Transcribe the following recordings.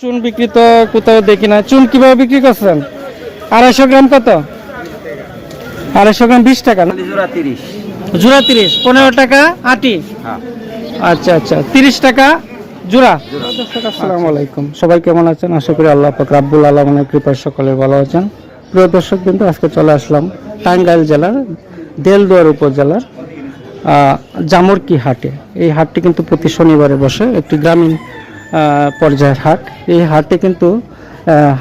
চুন বিক্রি তো কোথাও দেখি না। চুন কীভাবে বিক্রি করছেন? আড়াইশো গ্রাম কত? আড়াইশো গ্রাম বিশ টাকা না? জোড়া তিরিশ। জোড়া তিরিশ পনেরো টাকা আটি। হ্যাঁ। আচ্ছা আচ্ছা তিরিশ টাকা জোড়া। আসসালামু আলাইকুম। সবাই কেমন আছেন? আশা করি আল্লাহ পাক রাব্বুল আলমের কৃপায় সকলে ভালো আছেন। প্রিয় দর্শক কিন্তু আজকে চলে আসলাম টাঙ্গাইল জেলার দেলদুয়ার উপজেলার জামরকি হাটে। এই হাটটি কিন্তু প্রতি শনিবারে বসে। একটি গ্রামীণ পর্যায়ের হাট। এই হাটে কিন্তু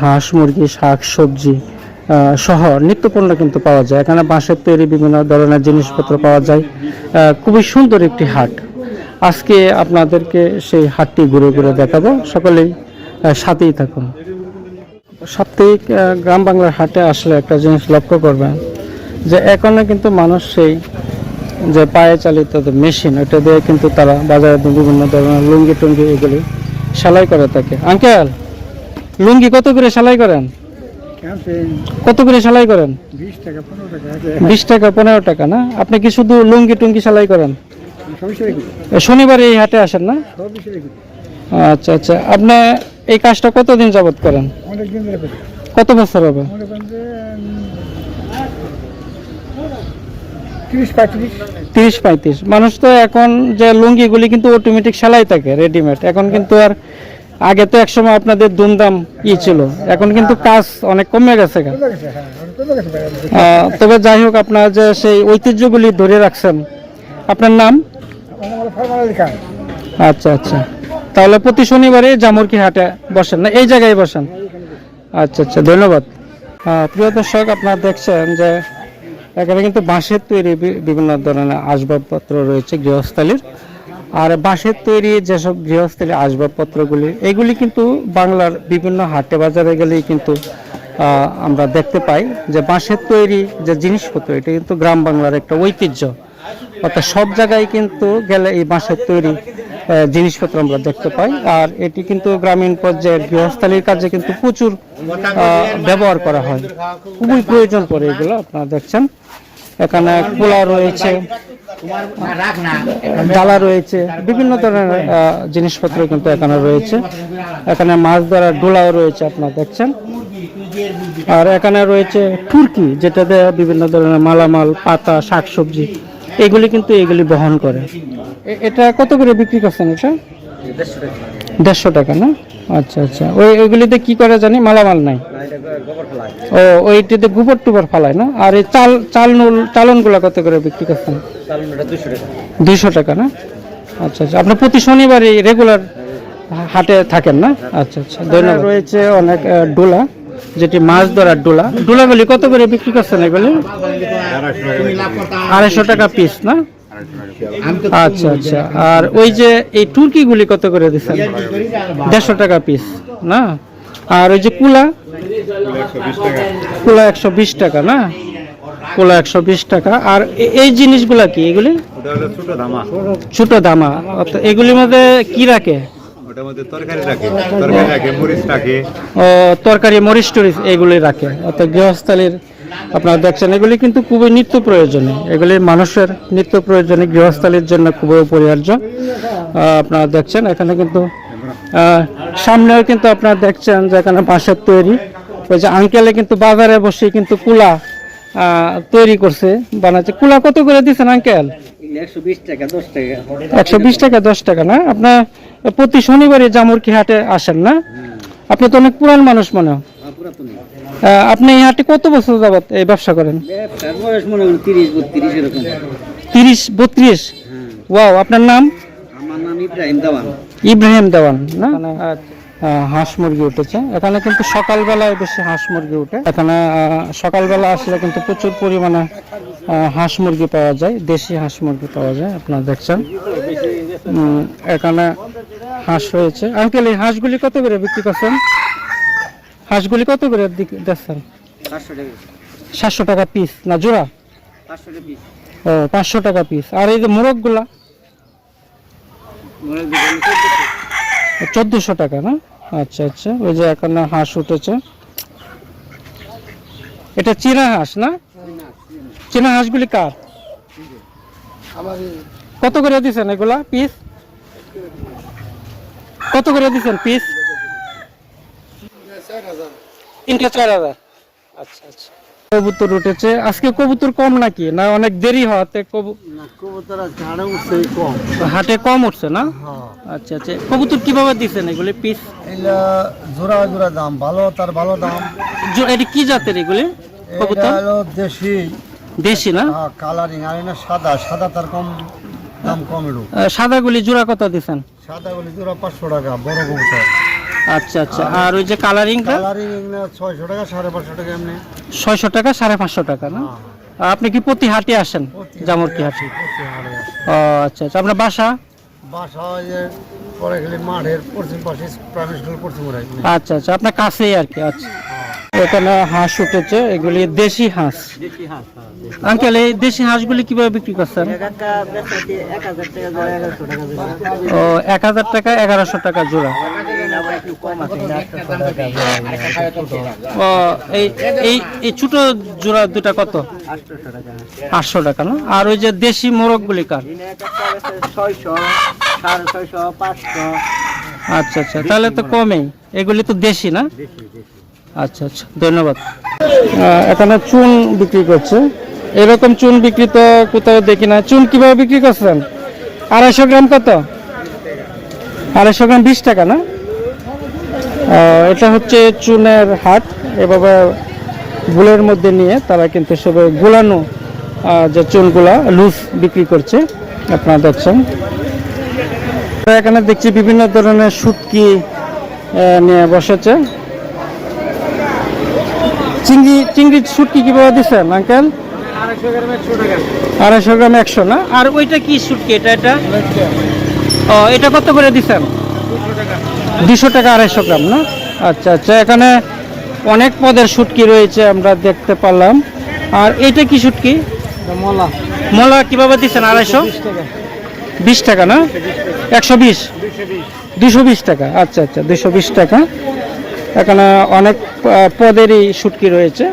হাঁস, মুরগি, শাক, সবজি সহ নিত্যপণ্য কিন্তু পাওয়া যায়। এখানে বাঁশের তৈরি বিভিন্ন ধরনের জিনিসপত্র পাওয়া যায়। খুবই সুন্দর একটি হাট। আজকে আপনাদেরকে সেই হাটটি ঘুরে ঘুরে দেখাবো। সকলেই সাথেই থাকুন। সাপ্তাহিক গ্রাম বাংলার হাটে আসলে একটা জিনিস লক্ষ্য করবেন যে এখনও কিন্তু মানুষ সেই যে পায়ে চালিত মেশিন ওটা দিয়ে কিন্তু তারা বাজারে বিভিন্ন ধরনের লুঙ্গি টুঙ্গি এগুলি সেলাই করে থাকে আঙ্কেল, লুঙ্গি কত করে সেলাই করেন? কত করে সেলাই করেন? বিশ টাকা, পনেরো টাকা, না? আপনি কি শুধু লুঙ্গি টুঙ্গি সেলাই করেন? শনিবার এই হাটে আসেন না? আচ্ছা আচ্ছা। আপনি এই কাজটা কতদিন যাবত করেন। কত বছর হবে মনে করেন যে তিরিশ পঁয়ত্রিশ? মানুষ তো এখন যে লুঙ্গিগুলি কিন্তু অটোমেটিক সেলাই থাকে রেডিমেড এখন কিন্তু আর আগে তো একসময় আপনাদের দুমদাম ই ছিল। এখন কিন্তু কাজ অনেক কমে গেছে হ্যাঁ তবে যাই হোক আপনার যে সেই ঐতিহ্যগুলি ধরে রাখছেন আপনার নাম? আচ্ছা আচ্ছা। তাহলে প্রতি শনিবারে জামুরকি হাটে বসেন না? এই জায়গায় বসেন। আচ্ছা আচ্ছা ধন্যবাদ। প্রিয় দর্শক আপনারা দেখছেন যে এখানে কিন্তু বাঁশের তৈরি বিভিন্ন ধরনের আসবাবপত্র রয়েছে গৃহস্থালির। আর বাঁশের তৈরি যেসব গৃহস্থালী আসবাবপত্রগুলি, এগুলি কিন্তু বাংলার বিভিন্ন হাটে বাজারে গেলেই কিন্তু আমরা দেখতে পাই যে বাঁশের তৈরি যে জিনিসপত্র, এটা কিন্তু গ্রাম বাংলার একটা ঐতিহ্য। অর্থাৎ সব জায়গায় কিন্তু গেলে এই বাঁশের তৈরি জিনিসপত্র আমরা দেখতে পাই। আর এটি কিন্তু গ্রামীণ পর্যায়ের গৃহস্থালীর কাজে কিন্তু প্রচুর ব্যবহার করা হয়। খুবই প্রয়োজন পড়ে এগুলো, আপনারা দেখছেন। এখানে কুলা রয়েছে ডালা রয়েছে, বিভিন্ন ধরনের জিনিসপত্র কিন্তু এখানে রয়েছে। এখানে মাছ ধরার ডোলাও রয়েছে, আপনারা দেখছেন। আর এখানে রয়েছে টুরকি যেটাতে বিভিন্ন ধরনের মালামাল, পাতা, শাকসবজি, এগুলি কিন্তু এগুলি বহন করে। এটা কত করে বিক্রি করছেন এটা? দেড়শো টাকা না? আচ্ছা আচ্ছা। ওই ওইগুলিতে কি করে জানি মালামাল নাই। ও ওইটিতে গোবর টুবর ফালায় না? আর এই চাল চাল নুল চালনগুলো কত করে বিক্রি করছেন? দুইশো টাকা না? আচ্ছা আচ্ছা। আপনি প্রতি শনিবারই রেগুলার হাটে থাকেন না? আচ্ছা আচ্ছা। ধন্যবাদ। রয়েছে অনেক ডোলা যেটি মাছ ধরার ডোলা। ডোলাগুলি কত করে বিক্রি করছেন এগুলি? আড়াইশো টাকা পিস না? আচ্ছা আচ্ছা। আর ওই যে এই টুরকিগুলি কত করে দিচ্ছেন দেড়শো টাকা পিস না? আর ওই যে কুলা? কুলা একশো বিশ টাকা, না? কুলা একশো বিশ টাকা। আর এই জিনিসগুলা কি এগুলি? ছোট দামা। এগুলির মধ্যে কি রাখে? তরকারি, মরিচ, টরিচ এগুলি রাখে। অর্থাৎ গৃহস্থালির আপনারা দেখছেন, এগুলি কিন্তু খুবই নিত্য প্রয়োজনীয়। এগুলি মানুষের নিত্য প্রয়োজনীয় গৃহস্থালির জন্য খুবই অপরিহার্য। আপনারা দেখছেন, এখানে কিন্তু সামনেও কিন্তু আপনারা দেখছেন যে এখানে বাঁশের তৈরি। ওই যে আঙ্কেলে কিন্তু বাজারে বসে কিন্তু কুলা তৈরি করছে। বানাচ্ছে। কুলা কত করে দিচ্ছেন আঙ্কেল? একশো বিশ টাকা, দশ টাকা না? আপনার প্রতি শনিবারে জামুরকি হাটে আসেন না? আপনি তো অনেক পুরান মানুষ মনে হয়। আপনি এই হাটে কত বছর যাবত এই ব্যবসা করেন? বয়স মনে হয় তিরিশ বত্রিশ এরকম। তিরিশ বত্রিশ? ওয়াও আপনার নাম? আমার নাম ইব্রাহিম দাওয়ান। ইব্রাহিম দেওয়ান না? হাঁস মুরগি উঠেছে। এখানে কিন্তু সকালবেলায় বেশি হাঁস মুরগি উঠে। এখানে সকালবেলা আসলে কিন্তু প্রচুর পরিমাণে হাঁস মুরগি পাওয়া যায় দেশি হাঁস মুরগি পাওয়া যায় আপনারা দেখছেন। এখানে হাঁস রয়েছে। আঙ্কেল এই হাঁসগুলি কত করে বিক্রি করছেন? হাঁসগুলি কত করে দিচ্ছেন? সাতশো টাকা পিস না জোড়া? ও পাঁচশো টাকা পিস আর এই যে মোরগগুলা? চোদ্দশো। টাকা না? আচ্ছা আচ্ছা। ওই যে এখানে হাঁস উঠেছে। এটা চীনা হাঁস না? চীনা হাঁসগুলি কার? কত করে দিচ্ছেন এগুলা পিস কত করে দিচ্ছেন পিস তিনটা চার হাজার। আচ্ছা আচ্ছা। কবুতর উঠেছে। আজকে কবুতর কম নাকি? না অনেক দেরি হওয়াতে কবুতর হাটে কম উঠছে না? আচ্ছা আচ্ছা। কবুতর কীভাবে দিচ্ছেন এগুলি পিস জোড়া জোড়া দাম। ভালো তার ভালো দাম। এটি কি জাতের এগুলি? কবুতর? দেশি। দেশি না? কালারিং আর এটা সাদা। সাদা তার কম দাম কম সাদাগুলি জোড়া কত দিচ্ছেন সাদা গুলি জোড়া পাঁচশো টাকা বড় কবুতর। আচ্ছা আচ্ছা। আর ওই যে কালারিংটা কালারিং ছয়শো টাকা সাড়ে পাঁচশো টাকা এমনি। ছয়শো টাকা সাড়ে পাঁচশো টাকা না? আপনি কি প্রতি হাটে আসেন জামরকি হাটে? হাটে ও আচ্ছা আচ্ছা। আপনার বাসা? বাসা যে পরে মাঠের পশ্চিম পাশে প্রাইমারি স্কুল পশ্চিম আচ্ছা আচ্ছা। আপনার কাছেই আর কি আচ্ছা। এখানে হাঁস উঠেছে এগুলি দেশি হাঁস। আঙ্কেল এই দেশি হাঁসগুলি কীভাবে বিক্রি করছেন? ও এক হাজার টাকা এগারোশো টাকা জোড়া। ও, এই এই এই ছোট জোড়া দুটা কত? আটশো টাকা, না? আর ওই যে দেশি কার ছয়শো সাড়ে ছয়শো পাঁচশো আচ্ছা আচ্ছা তাহলে তো কমেই। এগুলি তো দেশি, না? আচ্ছা আচ্ছা ধন্যবাদ। এখানে চুন বিক্রি করছে। এরকম চুন বিক্রি তো কোথাও দেখি না। চুন কীভাবে বিক্রি করছেন? আড়াইশো গ্রাম কত? আড়াইশো গ্রাম বিশ টাকা, না? এটা হচ্ছে চুনের হাট এভাবে গুলের মধ্যে নিয়ে তারা কিন্তু সবাই গুলানো যে চুনগুলা লুজ বিক্রি করছে আপনারা দেখছেন। এখানে দেখছি বিভিন্ন ধরনের আহ, নিয়ে বসেছে। চিংড়ি চিংড়ি শুটকি কীভাবে দিচ্ছেন আঙ্কেল? আড়াইশো গ্রাম একশো না? আর ওইটা কি শুটকি এটা এটা? ও এটা কত করে দিচ্ছেন? দুশো টাকা আড়াইশো গ্রাম না? আচ্ছা আচ্ছা এখানে অনেক পদের শুটকি রয়েছে আমরা দেখতে পারলাম। আর এটা কি শুটকি মলা। মলা কীভাবে দিচ্ছেন আড়াইশো? বিশ টাকা। না? একশো বিশ? দুশো বিশ। টাকা আচ্ছা আচ্ছা দুশো বিশ টাকা। এখানে অনেক পদেরই শুটকি রয়েছে।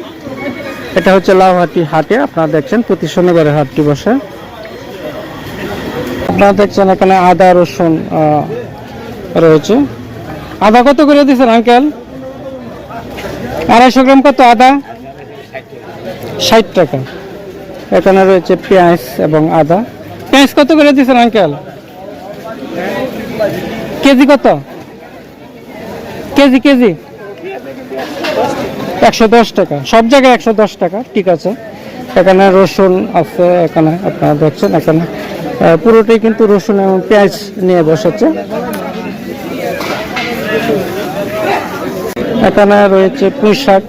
এটা হচ্ছে লাউহাটি হাটে আপনারা দেখছেন প্রতি শনিবারের হাটটি বসে। আপনারা দেখছেন এখানে আদা রসুন রয়েছে। আদা কত করে দিচ্ছেন আঙ্কেল? আড়াইশো গ্রাম কত আদা? ষাট টাকা। এখানে রয়েছে পেঁয়াজ এবং আদা। পেঁয়াজ কত করে দিচ্ছেন আঙ্কেল? কেজি কত? KG KG? একশো দশ টাকা। সব জায়গায় একশো দশ টাকা ঠিক আছে। এখানে রসুন আছে এখানে আপনারা দেখছেন এখানে। পুরোটাই কিন্তু রসুন এবং পেঁয়াজ নিয়ে বসেছে। এখানে রয়েছে পুঁই শাক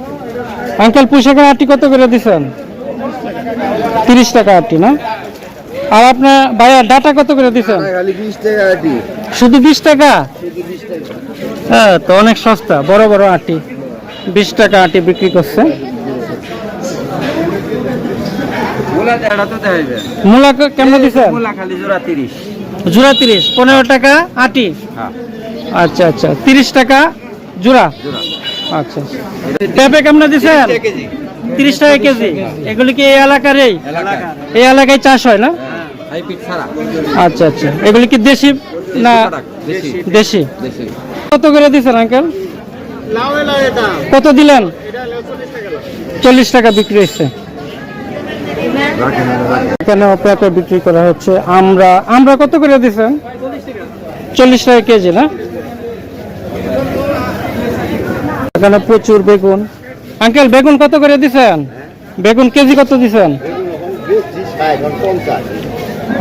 আঙ্কেল পুঁই শাকের আটি কত করে দিচ্ছেন তিরিশ টাকা আটটি না? আর আপনার ভাইয়া ডাটা কত করে দিচ্ছেন শুধু বিশ টাকা? হ্যাঁ তো অনেক সস্তা বড় বড় আটি। বিশ টাকা আটি বিক্রি করছে। মূলা কেমন দিচ্ছেন জোড়া তিরিশ। পনেরো টাকা আটি? হ্যাঁ। আচ্ছা আচ্ছা তিরিশ টাকা জোড়া। আচ্ছা। পেঁপে কেমন দিচ্ছেন? তিরিশ টাকা কেজি। এগুলি কি এই এলাকারই? এই এলাকায় চাষ হয় না? আচ্ছা আচ্ছা। এগুলি কি দেশি না দেশি কত করে দিচ্ছেন আঙ্কেল? কত দিলেন? চল্লিশ টাকা বিক্রি হচ্ছে। এখানে পেঁপে বিক্রি করা হচ্ছে। আমরা আমরা কত করে দিচ্ছেন? চল্লিশ টাকা কেজি না? এখানে প্রচুর বেগুন। আঙ্কেল, বেগুন কত করে দিচ্ছেন বেগুন কেজি কত দিচ্ছেন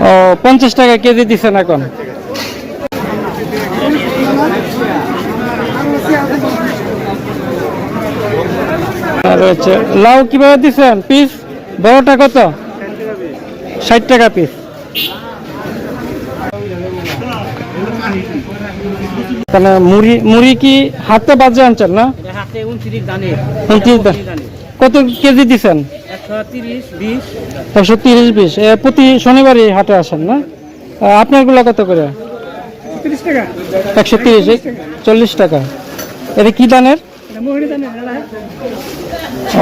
ও, পঞ্চাশ টাকা কেজি দিচ্ছেন এখন। লাউ কীভাবে দিচ্ছেন পিস? বড়টা কত? ষাট টাকা পিস। মুড়ি মুড়ি কি হাতে বাজে আনছেন না? কত কেজি দিচ্ছেন একশো তিরিশ বিশ। প্রতি শনিবারই হাটে আসেন না? আপনারগুলো কত করে? একশো তিরিশ চল্লিশ টাকা। এটা কি দানের?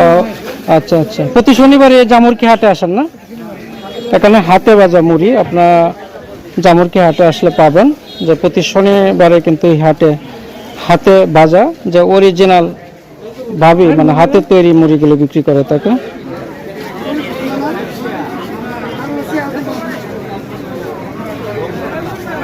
ও আচ্ছা আচ্ছা। প্রতি শনিবারে জামুরকি হাটে আসেন না? এখানে হাতে বাজা মুড়ি আপনার জামুরকি হাটে আসলে পাবেন। যে প্রতি শনিবারে কিন্তু এই হাটে হাতে ভাজা যে অরিজিনাল ভাবে মানে হাতে তৈরি মুড়িগুলো বিক্রি করে থাকে।